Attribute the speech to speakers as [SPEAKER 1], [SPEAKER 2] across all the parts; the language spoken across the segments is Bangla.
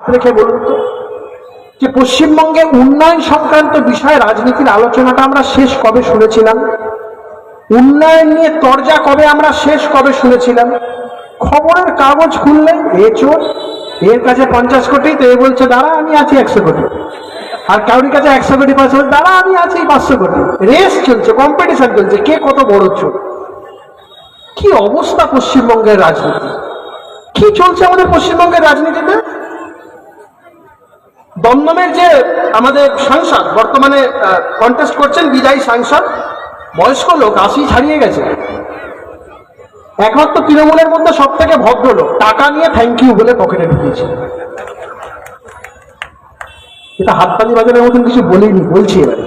[SPEAKER 1] রেখে বলুন তো? যে পশ্চিমবঙ্গে উন্নয়ন সংক্রান্ত বিষয়ে রাজনীতির আলোচনাটা আমরা শেষ কবে শুনেছিলাম? উন্নয়ন নিয়ে তরজা কবে আমরা শেষ কবে শুনেছিলাম? খবরের কাগজ খুললে এ চোর এর কাছে পঞ্চাশ কোটি, তো এ বলছে, দাঁড়া, আমি আছি একশো কোটি। আর কাউরির কাছে একশো কোটি পাঁচশো কোটি দাঁড়া, আমি আছি পাঁচশো কোটি। রেস চলছে কম্পিটিশন চলছে, কে কত বড় চোর? কি অবস্থা পশ্চিমবঙ্গের রাজনীতি? কি চলছে আমাদের পশ্চিমবঙ্গের রাজনীতিতে? দমদমের যে আমাদের সাংসদ, বর্তমানে কন্টেস্ট করছেন বিদায়ী সাংসদ, বয়স্ক লোক, আশি ছাড়িয়ে গেছে। একমাত্র তৃণমূলের মধ্যে সব থেকে ভদ্র লোক। টাকা নিয়ে থ্যাংক ইউ বলে পকেটে ঢুকিয়েছে। এটা হাততালি বাজারের মতন কিছু বলিনি, বলছি এবার।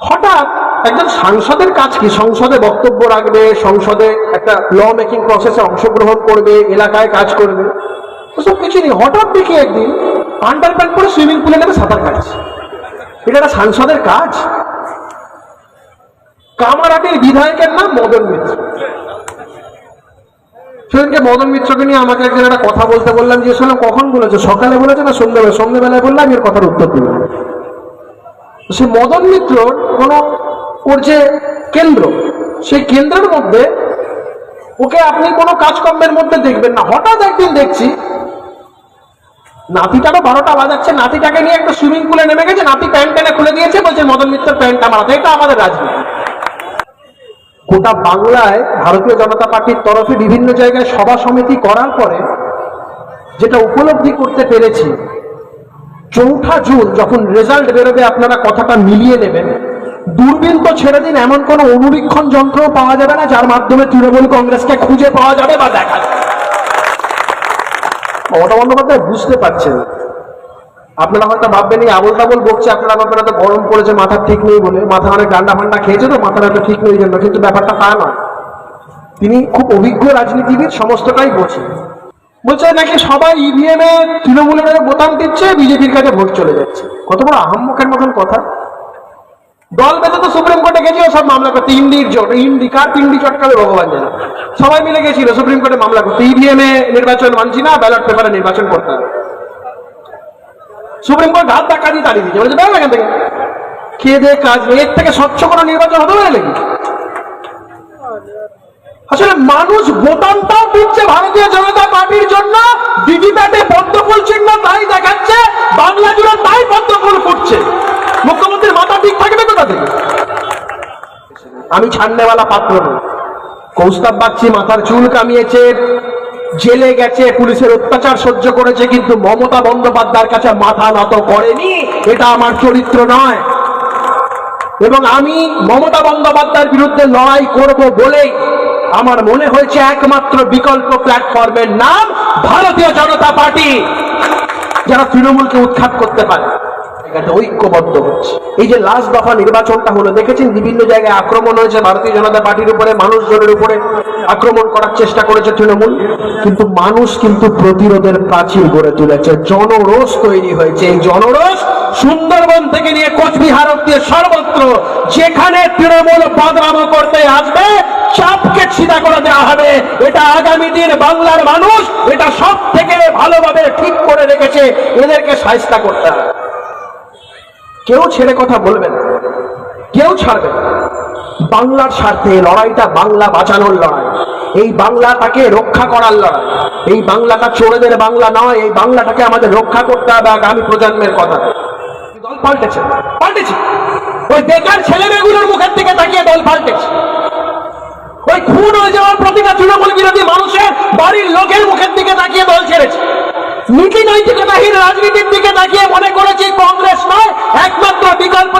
[SPEAKER 1] হঠাৎ একজন সাংসদের কাজ কি? সংসদে বক্তব্য রাখবে, সংসদে একটা ল মেকিং প্রসেসে অংশগ্রহণ করবে, এলাকায় কাজ করবে। ওসব কিছু নেই। হঠাৎ দেখি একদিন আন্ডার প্যান্ট করে সুইমিং পুলে নেবে সাঁতার কাটছে। এটা একটা সাংসদের কাজ। কামারহাটির বিধায়কের নাম মদন মিত্র। সেদিনকে মদন মিত্রকে নিয়ে আমাকে একজন একটা কথা বলতে বললাম, যে শুনলাম, কখন বলেছে? সকালে বলেছে না সন্ধ্যাবেলা? সন্ধ্যাবেলায় বললাম এর কথার উত্তর দিলাম সে মদন মিত্র কোন, ওর যে কেন্দ্র, সেই কেন্দ্রের মধ্যে ওকে আপনি কোনো কাজকর্মের মধ্যে দেখবেন না। হঠাৎ একদিন দেখছি নাতিটাকে বারোটা বাজাচ্ছে। নাতিটাকে নিয়ে একটা সুইমিং পুলে নেমে গেছে। নাতি প্যান্ট টেনে খুলে দিয়েছে, বলছে, মদন মিত্রের প্যান্টটা আমার হাতে এটা আমাদের রাজনীতি। গোটা বাংলায় ভারতীয় জনতা পার্টির তরফে বিভিন্ন জায়গায় সভা সমিতি করার পরে যেটা উপলব্ধি করতে পেরেছি, চৌঠা জুন যখন রেজাল্ট বেরোবে, আপনারা কথাটা মিলিয়ে নেবেন। দূরবীন তো ছেড়ে দিন, এমন কোনো অনুবীক্ষণ যন্ত্র পাওয়া যাবে না, যার মাধ্যমে তৃণমূল কংগ্রেসকে খুঁজে পাওয়া যাবে বা দেখা যাবে। মমতা বন্দ্যোপাধ্যায় বুঝতে পারছেন আপনারা হয়তো ভাববেন এই আবল তাবল বকছে, আপনারা ভাববেন হয়তো গরম পড়েছে, মাথা ঠিক নেই বলে, মাথা অনেক ডান্ডা ফান্ডা খেয়েছে তো, মাথাটা তো ঠিক নেই জন্য, কিন্তু ব্যাপারটা তা নয়। তিনি খুব অভিজ্ঞ রাজনীতিবিদ, সমস্তটাই বোঝে। বলছে নাকি সবাই ইভিএম এ তৃণমূলের বোতাম দিচ্ছে, বিজেপির কাছে ভোট চলে যাচ্ছে। কত বড় আহম্মকের মতন কথা। দল বেঁধে তো সুপ্রিম কোর্টে গেছিল, সব মামলা করতে। ইন্ডির জোট ইন্ডি কার? তিনডি চটকাবে ভগবান জানে? সবাই মিলে গেছিল, সুপ্রিম কোর্টে মামলা করতে। ইভিএম এ নির্বাচন মানছি না, ব্যালট পেপারে নির্বাচন করতে হবে। সুপ্রিম কোর্ট হাত ধাক্কা দিয়ে তাড়িয়ে দিচ্ছে বলেছে এখান থেকে। খেয়ে কাজ নেই। এর থেকে স্বচ্ছ কোনো নির্বাচন হতে পারে নাকি? আসলে মানুষ বোতামটাও দিচ্ছে ভারতীয় জনতা পার্টির জন্য। ভিভিপ্যাটে আমি ছাড়নেওয়ালা পাত্র নই। কৌস্তব বাগচি মাথার চুল কামিয়েছে, জেলে গেছে, পুলিশের অত্যাচার সহ্য করেছে, কিন্তু মমতা বন্দ্যোপাধ্যায়ের কাছে মাথা নত করেনি, এটা আমার চরিত্র নয়। এবং আমি মমতা বন্দ্যোপাধ্যায়ের বিরুদ্ধে লড়াই করব বলেই আমার মনে হয়েছে একমাত্র বিকল্প প্ল্যাটফর্মের নাম ভারতীয় জনতা পার্টি, যারা তৃণমূলকে উৎখাত করতে পারে। জায়গাতে ঐক্যবদ্ধ হচ্ছে। এই যে লাস্ট দফা নির্বাচনটা হলো, দেখেছেন? বিভিন্ন জায়গায় আক্রমণ হয়েছে। ভারতীয় জনতা পার্টির উপরে, মানুষজনের উপরে আক্রমণ করার চেষ্টা করেছে তৃণমূল। কিন্তু মানুষ কিন্তু প্রতিরোধের প্রাচীর গড়ে তুলেছে। জনরোষ তৈরি হয়েছে। এই জনরোষ সুন্দরবন থেকে নিয়ে কোচবিহার অব্দি সর্বত্র, যেখানে তৃণমূল বদনাম করতে আসবে, চাপকে ছিদা করে দেওয়া হবে। এটা আগামী দিন বাংলার মানুষ এটা সব থেকে ভালোভাবে ঠিক করে রেখেছে। এদেরকে সাহিস্তা করতে হবে। কেউ ছেড়ে কথা বলবে না। কেউ ছাড়বে না। বাংলার স্বার্থে লড়াইটা বাংলা বাঁচানোর লড়াই। এই বাংলাটাকে রক্ষা করার লড়াই। এই বাংলাটা চোরেদের বাংলা নয়, এই বাংলাটাকে আমাদের রক্ষা করতে হবে আগামী প্রজন্মের কথা। দল পাল্টেছে পাল্টেছে। ওই বেকার ছেলে মেয়েগুলোর মুখের দিকে তাকিয়ে দল পাল্টেছে। ওই খুন হয়ে যাওয়ার প্রতিটা তৃণমূল বিরোধী মানুষের বাড়ির লোকের মুখের দিকে তাকিয়ে দল ছেড়েছে নীতি নৈতিকতাহীন রাজনীতির দিকে তাকিয়ে মনে করেছি কংগ্রেস নয় একমাত্র বিকল্প